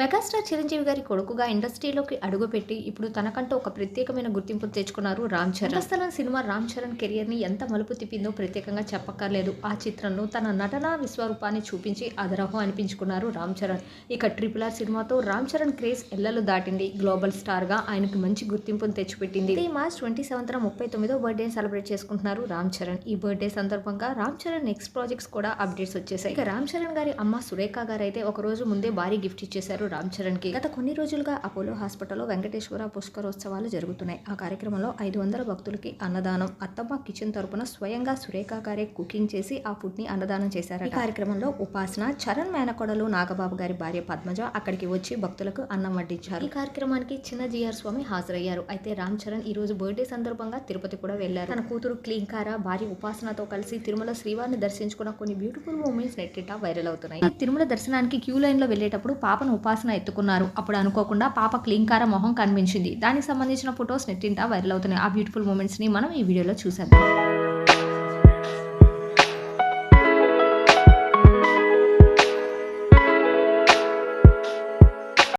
Megastar Chiranjeevi గారి కొడుకుగా ఇండస్ట్రీలోకి అడుగుపెట్టి ఇప్పుడు తనకంటూ ఒక ప్రత్యేకమైన గుర్తింపు తెచ్చుకున్నారు రామ్ చరణ్. స్థలం సినిమా రామ్ చరణ్ కెరియర్ని ఎంత మలుపు తిప్పిందో ప్రత్యేకంగా చెప్పక్కర్లేదు. ఆ చిత్రంలో తన నటనా విశ్వరూపాన్ని చూపించి అదరహం అనిపించుకున్నారు రామ్ చరణ్. ఇక ట్రిపుల్ ఆర్ సినిమాతో రామ్ చరణ్ క్రేజ్ ఎల్లలు దాటింది. గ్లోబల్ స్టార్గా ఆయనకు మంచి గుర్తింపును తెచ్చిపెట్టింది. ఈ మార్చ్ ట్వంటీ సెవెంత్ ముప్పై తొమ్మిదో బర్త్డే సెలబ్రేట్ చేసుకుంటున్నారు రామ్ చరణ్. ఈ బర్త్డే సందర్భంగా రామ్ చరణ్ నెక్స్ట్ ప్రాజెక్ట్స్ కూడా అప్డేట్స్ వచ్చేసాయి. ఇక రామ్ చరణ్ గారి అమ్మ సురేఖ గారు అయితే ఒక రోజు ముందే భారీ గిఫ్ట్ ఇచ్చేశారు రామ్ చరణ్కి గత కొన్ని రోజులుగా అపోలో హాస్పిటల్లో వెంకటేశ్వర పుష్కరోత్సవాలు జరుగుతున్నాయి. ఆ కార్యక్రమంలో ఐదు వందల భక్తులకి అన్నదానం అత్తమ్మ కిచెన్ తరపున స్వయంగా సురేఖ గారే కుకింగ్ చేసి ఆ ఫుడ్ని అన్నదానం చేశారు ఈ కార్యక్రమంలో ఉపాసన చరణ్ మేనకొడలు నాగబాబు గారి భార్య పద్మజ అక్కడికి వచ్చి భక్తులకు అన్నం వడ్డించారు. ఈ కార్యక్రమానికి చిన్న జిఆర్ స్వామి హాజరయ్యారు. అయితే రామ్ చరణ్ ఈ రోజు బర్త్డే సందర్భంగా తిరుపతి కూడా వెళ్ళారు తన కూతురు క్లీంకార భార్య ఉపాసనతో కలిసి తిరుమల శ్రీవారిని దర్శించుకున్న కొన్ని బ్యూటిఫుల్ మూమెంట్స్ నెట్టిట వైరల్ అవుతున్నాయి. తిరుమల దర్శనానికి క్యూ లైన్లో వెళ్ళేటప్పుడు పాపను ఉపాసన ఎత్తుకున్నారు. అప్పుడు అనుకోకుండా పాప క్లీంకార మొహం కనిపించింది. దానికి సంబంధించిన ఫొటోస్ నెట్టింట వైరల్ అవుతున్నాయి. ఆ బ్యూటిఫుల్ మూమెంట్స్ని మనం ఈ వీడియోలో చూసాం